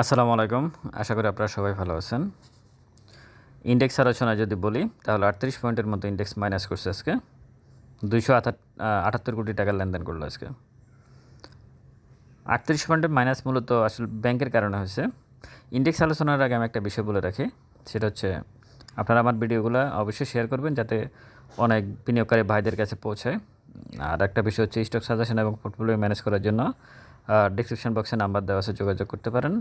আসসালামু আলাইকুম। আশা করি আপনারা সবাই ভালো আছেন। ইন্ডেক্স আলোচনা যদি বলি, তাহলে আটত্রিশ পয়েন্টের মতো ইন্ডেক্স মাইনাস করছে আজকে। দুইশো আটাত্তর কোটি টাকার লেনদেন করল আজকে। আটত্রিশ পয়েন্টের মাইনাস মূলত আসলে ব্যাংকের কারণে হয়েছে। ইন্ডেক্স আলোচনার আগে আমি একটা বিষয় বলে রাখি, সেটা হচ্ছে আপনারা আমার ভিডিওগুলো অবশ্যই শেয়ার করবেন, যাতে অনেক বিনিয়োগকারী ভাইদের কাছে পৌঁছায়। আর একটা বিষয় হচ্ছে স্টক সাজেশন এবং পোর্টফোলিও ম্যানেজ করার জন্য ডিসক্রিপশন বক্সে নাম্বার দেওয়া আছে, যোগাযোগ করতে পারেন।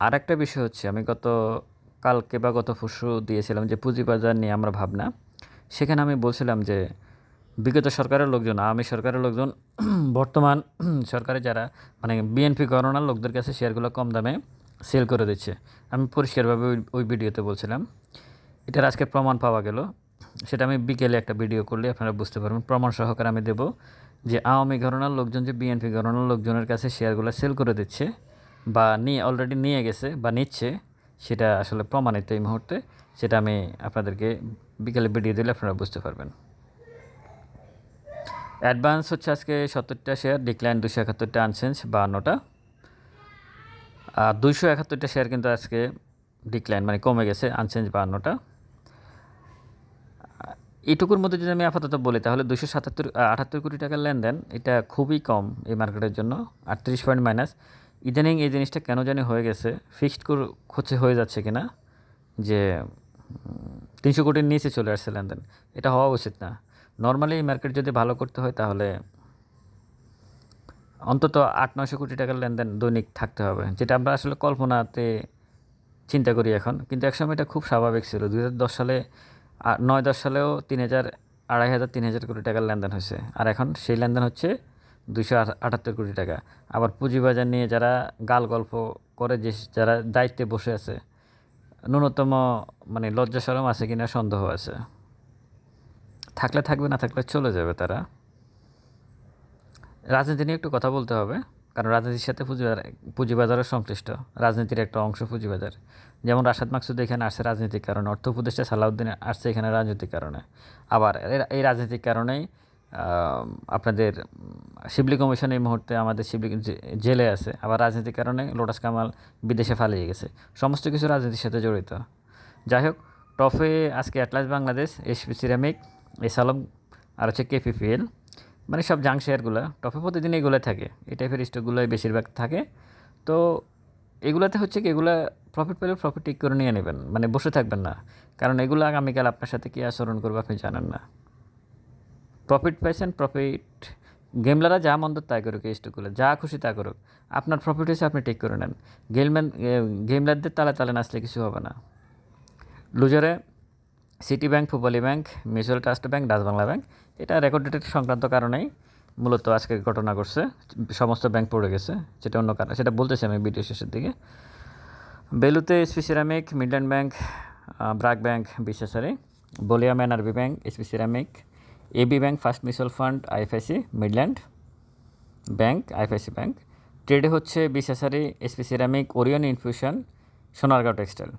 আর একটা বিষয় হচ্ছে, আমি গত, কালকে বা গত পরশু দিয়েছিলাম যে পুঁজিবাজার নিয়ে আমরা ভাবনা। সেখানে আমি বলছিলাম যে, বিগত সরকারের লোকজন আমি সরকারের লোকজন, বর্তমান সরকারে যারা মানে বিএনপি গণনার লোকদের কাছে শেয়ারগুলো কম দামে সেল করে দিচ্ছে। আমি পরিষ্কারভাবে ওই ওই ভিডিওতে বলছিলাম। এটার আজকে প্রমাণ পাওয়া গেল। সেটা আমি বিকেলে একটা ভিডিও করলে আপনারা বুঝতে পারবেন। প্রমাণ সহকারে আমি দেব। যে আওয়ামী ঘরনার লোকজন, যে বিএনপি ঘরনার লোকজনের কাছে শেয়ারগুলো সেল করে দিচ্ছে বা নিয়ে অলরেডি নিয়ে গেছে বা নিচ্ছে, সেটা আসলে প্রমাণিত এই মুহূর্তে। সেটা আমি আপনাদেরকে বিকেলে ভিডিও দিলে আপনারা বুঝতে পারবেন। অ্যাডভান্স হচ্ছে আজকে সত্তরটা শেয়ার ডিক্লাইন দুশো একাত্তরটা আনসেন্স বাহান্নটা। আর দুইশো একাত্তরটা শেয়ার কিন্তু আজকে ডিক্লাইন মানে কমে গেছে আনচেঞ্জ বাহান্নটা। এইটুকুর মধ্যে যদি আমি আপাতত বলি, তাহলে দুশো সাতাত্তর আটাত্তর কোটি টাকার লেনদেন, এটা খুবই কম এই মার্কেটের জন্য, আটত্রিশ পয়েন্ট মাইনাস। ইদানিং এই জিনিসটা কেন জানি হয়ে গেছে, ফিক্সড হচ্ছে হয়ে যাচ্ছে কিনা, যে তিনশো কোটির নিচে চলে আসছে লেনদেন, এটা হওয়া উচিত না। নর্মালি এই মার্কেট যদি ভালো করতে হয়, তাহলে অন্তত আট নশো কোটি টাকার লেনদেন দৈনিক থাকতে হবে, যেটা আমরা আসলে কল্পনাতে চিন্তা করি এখন। কিন্তু একসময় এটা খুব স্বাভাবিক ছিল দু সালে আ- নয় দশ সালেও তিন হাজার, আড়াই হাজার, তিন হাজার কোটি টাকার লেনদেন হয়েছে। আর এখন সেই লেনদেন হচ্ছে দুশো আটাত্তর কোটি টাকা। আবার পুঁজিবাজার নিয়ে যারা গাল গল্প করে যে যারা দায়িত্বে বসে আছে, ন্যূনতম মানে লজ্জা সরম আছে কিনা সন্দেহ আছে। থাকলে থাকবে, না থাকলে চলে যাবে তারা। রাজনীতি নিয়ে একটু কথা বলতে হবে। কারণ রাজনীতির সাথে পুঁজিবাজার, পুঁজিবাজারও সংশ্লিষ্ট, রাজনীতির একটা অংশ পুঁজিবাজার। যেমন রাশাদ মাকসুদ এখানে আসছে রাজনৈতিক কারণে, অর্থ উপদেষ্টা সালাউদ্দিন আসছে এখানে রাজনৈতিক কারণে। আবার এই রাজনৈতিক কারণেই আপনাদের শিবলি কমিশন এই মুহূর্তে আমাদের শিবলি জেলে আছে। আবার রাজনীতির কারণে লোটাস কামাল বিদেশে ফালিয়ে গেছে। সমস্ত কিছু রাজনীতির সাথে জড়িত। যাই হোক, টপে আজকে অ্যাটলাস বাংলাদেশ, এসপি সিরামিক এসালম আর হচ্ছে কেপিপিএল। মানে সব জাং শেয়ারগুলো টপে প্রতিদিন এগুলো থাকে। এই টাইপের স্টকগুলোই বেশিরভাগ থাকে। তো এগুলাতে হচ্ছে কি, এগুলো প্রফিট পেলে প্রফিট ঠিক করে নিয়ে নেবেন। মানে বসে থাকবেন না। কারণ এগুলো আগামীকাল আপনার সাথে কী আচরণ করবে আপনি জানেন না। প্রফিট পাইছেন প্রফিট গেমলারা যা মন্দ তাই করুক এই স্টকগুলো যা খুশি তা করুক। আপনার প্রফিট হয়েছে, আপনি ঠিক করে নেন। গেমম্যান গেমলারদের তালে তালে নাচলে কিছু হবে না। লুজারে city bank Pubali bank mutual trust bank Dutch Bangla bank এটা রেকর্ড ডেটের সংক্রান্ত কারণেই মূলত আজকে ঘটনা ঘটছে। সমস্ত ব্যাংক পড়ে গেছে, সেটা অন্য কারণ, সেটা বলতেছি আমি ভিডিও শেষের দিকে। বেলুতে SP ceramic Midland bank BRAC bank বিশ্বাসারি বলিয়াম NRB bank SP ceramic AB bank first mutual fund IFIC Midland bank IFIC bank ট্রেডে হচ্ছে বিশ্বাসারি SP ceramic Orion infusion Sonargaon textile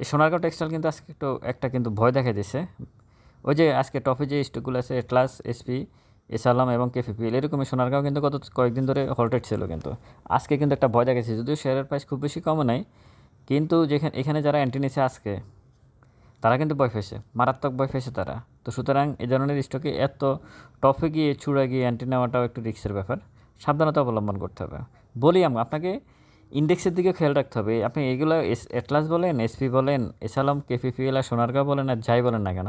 এই সোনারগাঁও টেক্সটাইল কিন্তু আজকে একটু, একটা কিন্তু ভয় দেখা দিয়েছে ওই যে আজকে টপে যে স্টকগুলো আছে এটলাস এসপি এসালাম এবং কেফিপিএল এরকমই সোনারগাঁও কিন্তু গত কয়েকদিন ধরে হল্টেড ছিল কিন্তু। আজকে কিন্তু একটা ভয় দেখাচ্ছে যদিও শেয়ারের প্রাইস খুব বেশি কমও নাই, কিন্তু যেখানে, এখানে যারা এন্ট্রি নিছে আজকে, তারা কিন্তু ভয় ফেসে মারাত্মক ভয় পেয়েছে তারা। তো সুতরাং এই ধরনের স্টকে এত টপে গিয়ে, চূড়া গিয়ে অ্যান্টি নেওয়াটাও একটু রিক্সের ব্যাপার। সাবধানতা অবলম্বন করতে হবে। বলি আমি, আপনাকে ইন্ডেক্সের দিকে খেয়াল রাখতে হবে। আপনি এগুলো এস এটলাস বলেন এসপি বলেন এসালাম কেপিপিএল আর সোনারগাঁও বলেন আর যাই বলেন না কেন?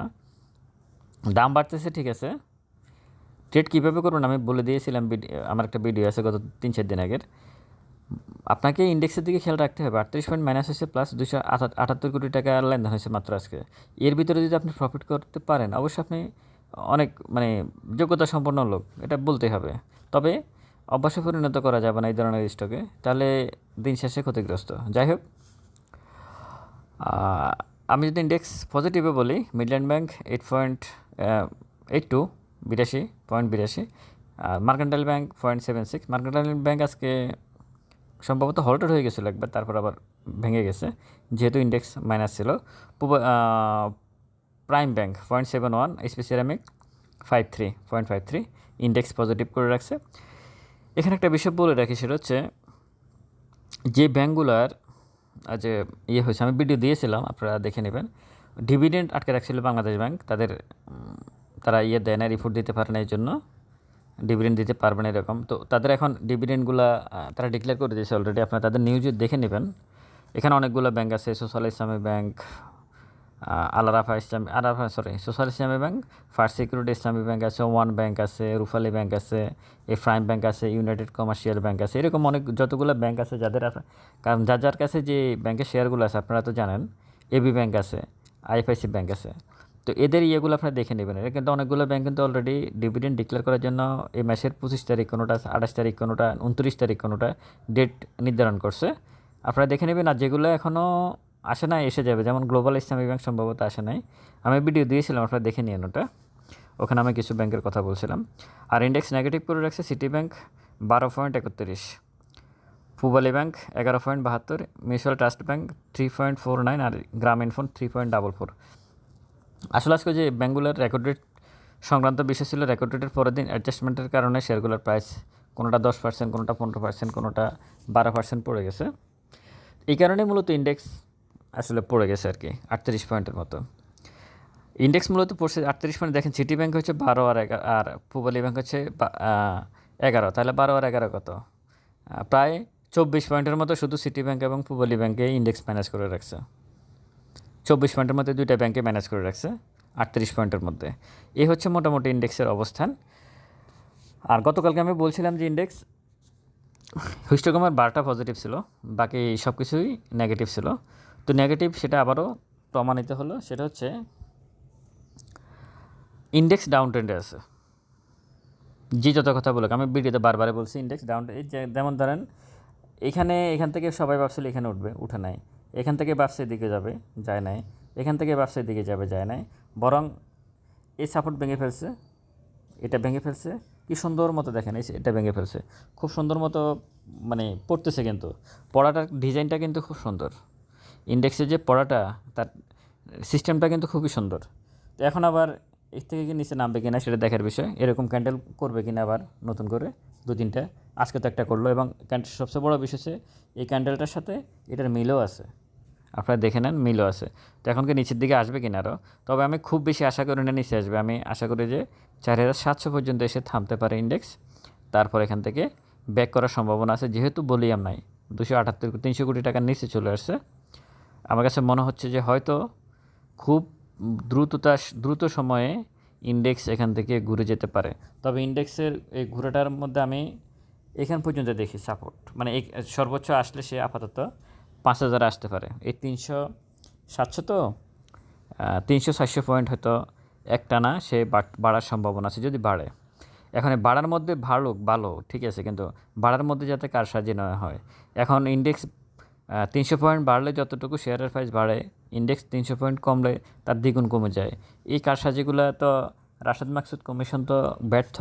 দাম বাড়তেছে, ঠিক আছে। ট্রেড কীভাবে করুন? আমি বলে দিয়েছিলাম আমার একটা ভিডিও আছে গত তিন চার দিন আগের। আপনাকে ইন্ডেক্সের দিকে খেয়াল রাখতে হবে। আটত্রিশ পয়েন্ট মাইনাস হয়েছে প্লাস দুশো আটাত্তর কোটি টাকা লেনদেন হয়েছে মাত্র আজকে। এর ভিতরে যদি আপনি প্রফিট করতে পারেন, অবশ্যই আপনি অনেক মানে যোগ্যতা সম্পন্ন লোক, এটা বলতে হবে। তবে অভ্যাসে পরিণত করা যাবে না এই ধরনের স্টকে তাহলে দিন শেষে ক্ষতিগ্রস্ত। যাই হোক আমি যদি ইন্ডেক্স পজিটিভে বলি Midland bank eight point eight two বিরাশি পয়েন্ট বিরাশি, আর mercantile bank point seven six mercantile bank আজকে সম্ভবত হল্টেড হয়ে গেছিল একবার, তারপর আবার ভেঙে গেছে। যেহেতু ইন্ডেক্স মাইনাস ছিল। Prime bank point seven one SP ceramic five three point five three index positive করে রাখছে। এখানে একটা বিষয় বলে রাখি, সেটা হচ্ছে যে ব্যাঙ্কগুলার যে ইয়ে হয়েছে, আমি ভিডিও দিয়েছিলাম, আপনারা দেখে নেবেন। ডিভিডেন্ড আটকে রাখছিল বাংলাদেশ ব্যাংক, তাদের তারা ইয়ে দেয় না রিপোর্ট দিতে পারে না, এই জন্য ডিভিডেন্ড দিতে পারবে না এরকম। তো তাদের এখন ডিভিডেন্ডগুলো তারা ডিক্লেয়ার করে দিয়েছে অলরেডি আপনারা তাদের নিউজে দেখে নেবেন। এখানে অনেকগুলো ব্যাংক আছে social Islami bank Alarafah Islami Alarafah sorry social Islami bank first security Islami bank আছে, ওয়ান ব্যাংক আছে, রুফালি ব্যাংক আছে, এফ্রাইম ব্যাংক আছে, ইউনাইটেড কমার্শিয়াল ব্যাংক আছে, এরকম অনেক যতগুলো ব্যাংক আছে যাদের কারণ যার যার কাছে যে ব্যাংকের শেয়ারগুলো আছে আপনারা তো জানেন এবি ব্যাংক আছে আইএফআইসি ব্যাংক আছে, তো এদের ইয়েগুলো আপনারা দেখে নেবেন। এটা কিন্তু অনেকগুলো ব্যাংক কিন্তু অলরেডি ডিভিডেন্ড ডিক্লেয়ার করার জন্য এই মাসের পঁচিশ তারিখ কোনোটা, আঠাশ তারিখ কোনোটা, উনত্রিশ তারিখ কোনোটা ডেট নির্ধারণ করছে। আপনারা দেখে নেবেন, আর যেগুলো এখনও আসে না এসে যাবে। যেমন গ্লোবাল ইসলামী ব্যাংক সম্ভবত আসে নাই। আমি ভিডিও দিয়েছিলাম, আপনারা দেখে নিন ওটা। ওখানে আমি কিছু ব্যাংকের কথা বলছিলাম। আর ইন্ডেক্স নেগেটিভ করে রাখছে সিটি ব্যাংক বারো পয়েন্ট একত্রিশ। পূবালী ব্যাংক এগারো পয়েন্ট বাহাত্তর। Mutual trust bank three point four nine আর Grameenphone three point double four আসলে আজকে যে ব্যাঙ্কগুলোর রেকর্ড রেট সংক্রান্ত বিষয় ছিল রেকর্ড রেটের পরের দিন অ্যাডজাস্টমেন্টের কারণে শেয়ারগুলোর প্রাইস কোনোটা দশ পার্সেন্ট কোনোটা পনেরো পার্সেন্ট কোনোটা বারো পার্সেন্ট পড়ে গেছে। এই কারণে মূলত ইন্ডেক্স আসলে পড়ে গেছে আর কি, আটত্রিশ পয়েন্টের মতো। ইন্ডেক্স মূলত পড়ছে আটত্রিশ পয়েন্ট। দেখেন সিটি ব্যাংক হচ্ছে বারো আর আর পূবালী ব্যাংক হচ্ছে এগারো। তাহলে বারো আর এগারো কত? প্রায় চব্বিশ পয়েন্টের মতো শুধু সিটি ব্যাংক এবং পূবালী ব্যাংকে ইন্ডেক্স ম্যানেজ করে রাখছে। চব্বিশ পয়েন্টের মধ্যে দুইটা ব্যাংকে ম্যানেজ করে রাখছে, আটত্রিশ পয়েন্টের মধ্যে। এই হচ্ছে মোটামুটি ইন্ডেক্সের অবস্থান। আর গতকালকে আমি বলছিলাম যে ইন্ডেক্স হিস্টোগ্রামের বারোটা পজিটিভ ছিল, বাকি সব কিছুই নেগেটিভ ছিল। তো নেগেটিভ সেটা আবারও প্রমাণিত হলো, সেটা হচ্ছে ইন্ডেক্স ডাউন ট্রেন্ডে আছে। যে যত কথা বলুক, আমি ভিডিওতে বারবারে বলছি ইন্ডেক্স ডাউন যেমন ধরেন, এখানে, এখান থেকে সবাই ভাবছিল এখানে উঠবে, উঠে নাই। এখান থেকে ব্যবসার দিকে যাবে, যায় নাই। এখান থেকে ব্যবসার দিকে যাবে, যায় নাই। বরং এই সাপোর্ট ভেঙে ফেলছে, এটা ভেঙে ফেলছে। কি সুন্দর মতো দেখেন এটা ভেঙে ফেলছে। খুব সুন্দর মতো মানে পড়তেছে কিন্তু। পড়াটার ডিজাইনটা কিন্তু খুব সুন্দর। ইন্ডেক্সের যে পড়াটা, তার সিস্টেমটা কিন্তু খুবই সুন্দর। তো এখন আবার এর থেকে কি নিচে নামবে কিনা সেটা দেখার বিষয়। এরকম ক্যান্ডেল করবে কিনা আবার নতুন করে দু তিনটা আজকে তো একটা করল এবং ক্যান্ডেল সবচেয়ে বড় বিষয় হচ্ছে, এই ক্যান্ডেলটার সাথে এটার মিলও আছে। আপনারা দেখে নেন, মিলও আছে। তো এখন কি নিচের দিকে আসবে কিনা আরও তবে আমি খুব বেশি আশা করি না নিচে আসবে। আমি আশা করি যে চার হাজার সাতশো পর্যন্ত এসে থামতে পারে ইন্ডেক্স তারপর এখান থেকে ব্যাক করার সম্ভাবনা আছে। যেহেতু বলিয়াম নাই, দুশো আটাত্তর তিনশো কোটি টাকার নিচে চলে আসছে। আমার কাছে মনে হচ্ছে যে হয়তো খুব দ্রুততা, দ্রুত সময়ে ইন্ডেক্স এখান থেকে ঘুরে যেতে পারে। তবে ইন্ডেক্সের এই ঘুরেটার মধ্যে আমি এখান পর্যন্ত দেখি সাপোর্ট মানে সর্বোচ্চ আসলে সে আপাতত পাঁচ হাজার আসতে পারে। এই তিনশো সাতশো তো তিনশো সাতশো পয়েন্ট হয়তো একটানা সে বাড়ার সম্ভাবনা আছে যদি বাড়ে। এখন বাড়ার মধ্যে ভালো ভালো, ঠিক আছে, কিন্তু বাড়ার মধ্যে যাতে কারসাজি না হয়। এখন ইন্ডেক্স তিনশো পয়েন্ট বাড়লে যতটুকু শেয়ারের প্রাইস বাড়ে ইন্ডেক্স তিনশো পয়েন্ট কমলে তার দ্বিগুণ কমে যায়। এই কারসাজিগুলো তো রাশেদ মাকসুদ কমিশন তো ব্যর্থ।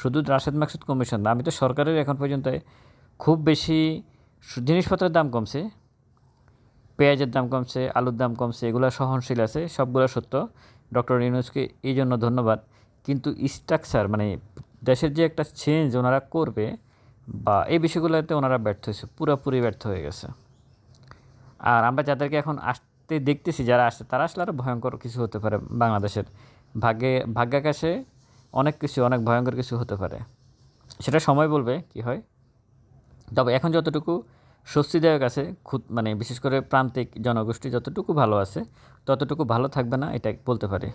শুধু রাশেদ মাকসুদ কমিশন না, আমি তো সরকারের এখন পর্যন্ত খুব বেশি জিনিসপত্রের দাম কমছে। পেঁয়াজের দাম কমছে, আলুর দাম কমছে, এগুলো সহনশীল আছে, সবগুলো সত্য। ডক্টর ইউনুসকে এই জন্য ধন্যবাদ। কিন্তু স্ট্রাকচার মানে দেশের যে একটা চেঞ্জ ওনারা করবে বা এই বিষয়গুলোতে ওনারা ব্যর্থ হয়েছে, পুরোপুরি ব্যর্থ হয়ে গেছে। আর আমরা যাদেরকে এখন আসতে দেখতেছি, যারা আসছে, তারা আসলে আরও ভয়ঙ্কর কিছু হতে পারে বাংলাদেশের। ভাগ্যে, ভাগ্যাকাশে অনেক কিছু, অনেক ভয়ঙ্কর কিছু হতে পারে। সেটা সময় বলবে কি হয়। তবে এখন যতটুকু স্বস্তিদায়ক আছে খুদ মানে বিশেষ করে প্রান্তিক জনগোষ্ঠী যতটুকু ভালো আছে, ততটুকু ভালো থাকবে না এটা বলতে পারি।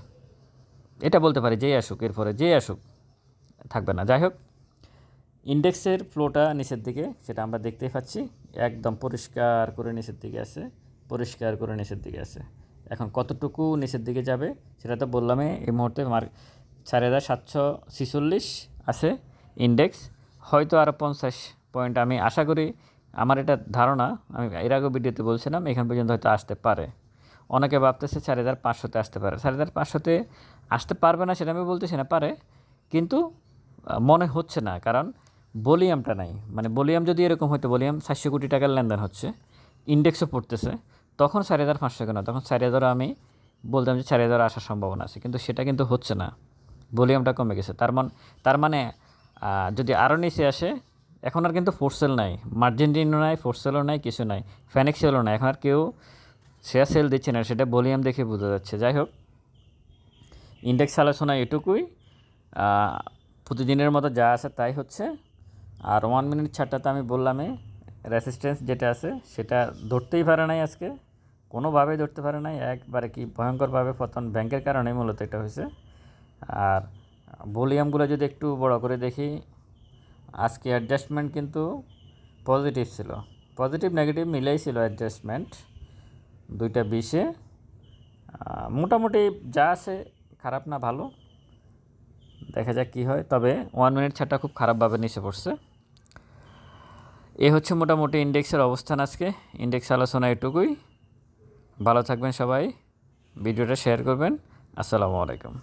এটা বলতে পারি, যেই আসুক, এরপরে যেই আসুক, থাকবে না। যাই হোক, ইন্ডেক্সের ফ্লোটা নিচের দিকে, সেটা আমরা দেখতেই পাচ্ছি। একদম পরিষ্কার করে নিচের দিকে আছে, পরিষ্কার করে নিচের দিকে আছে। এখন কতটুকু নিচের দিকে যাবে সেটা তো বললামই, এই মুহূর্তে মার চার হাজার সাতশো ছিচল্লিশ আছে ইন্ডেক্স হয়তো আরও পঞ্চাশ পয়েন্ট আমি আশা করি, আমার এটা ধারণা, আমি এর আগেও ভিডিওতে বলছিলাম, এখান পর্যন্ত হয়তো আসতে পারে। অনেকে ভাবতেছে চার হাজার পাঁচশোতে আসতে পারে, চার হাজার পাঁচশোতে আসতে পারবে না সেটা আমি বলতেছি না, পারে, কিন্তু মনে হচ্ছে না, কারণ বলিয়ামটা নাই। মানে বলিয়াম যদি এরকম হয়তো বলিয়াম চারশো কোটি টাকার লেনদেন হচ্ছে ইন্ডেক্সও পড়তেছে, তখন চার হাজার পাঁচশো কেন, তখন চার হাজারও আমি বলতাম যে চার হাজার আসার সম্ভাবনা আছে, কিন্তু সেটা কিন্তু হচ্ছে না। ভলিউমটা কমে গেছে। তার মান, তার মানে যদি আরও নিচে আসে, এখন আর কিন্তু ফোরসেল নাই। মার্জেন্টিনও নাই ফোরসেলও নাই, কিছু নাই। ফ্যানিক্সেলও নাই। এখন আর কেউ শেয়ার সেল দিচ্ছে না। সেটা ভলিউম দেখে বোঝা যাচ্ছে। যাই হোক ইন্ডেক্স আলোচনা এটুকুই। প্রতিদিনের মতো যা আছে তাই হচ্ছে। আর ওয়ান মিনিট ছাড়টাতে আমি বললামই রেসিস্ট্যান্স যেটা আছে সেটা ধরতেই পারে নাই আজকে, কোনোভাবেই ধরতে পারে নাই, একবারে কি ভয়ঙ্করভাবে পতন ব্যাংকের কারণেই মূলত এটা হয়েছে। আর ভলিউমগুলো যদি একটু বড় করে দেখি, আজকে অ্যাডজাস্টমেন্ট কিন্তু পজিটিভ ছিল পজিটিভ নেগেটিভ মিলেই ছিল অ্যাডজাস্টমেন্ট দুইটা বিশে মোটামুটি যা আছে খারাপ না ভালো দেখা যাক কী হয়। তবে ওয়ান মিনিট ছাড়টা খুব খারাপভাবে নিচে পড়ছে। এ হচ্ছে মোটামুটি ইন্ডেক্সের অবস্থান আজকে। ইন্ডেক্স আলোচনা এটুকুই। ভালো থাকবেন সবাই। ভিডিওটা শেয়ার করবেন। আসসালামু আলাইকুম।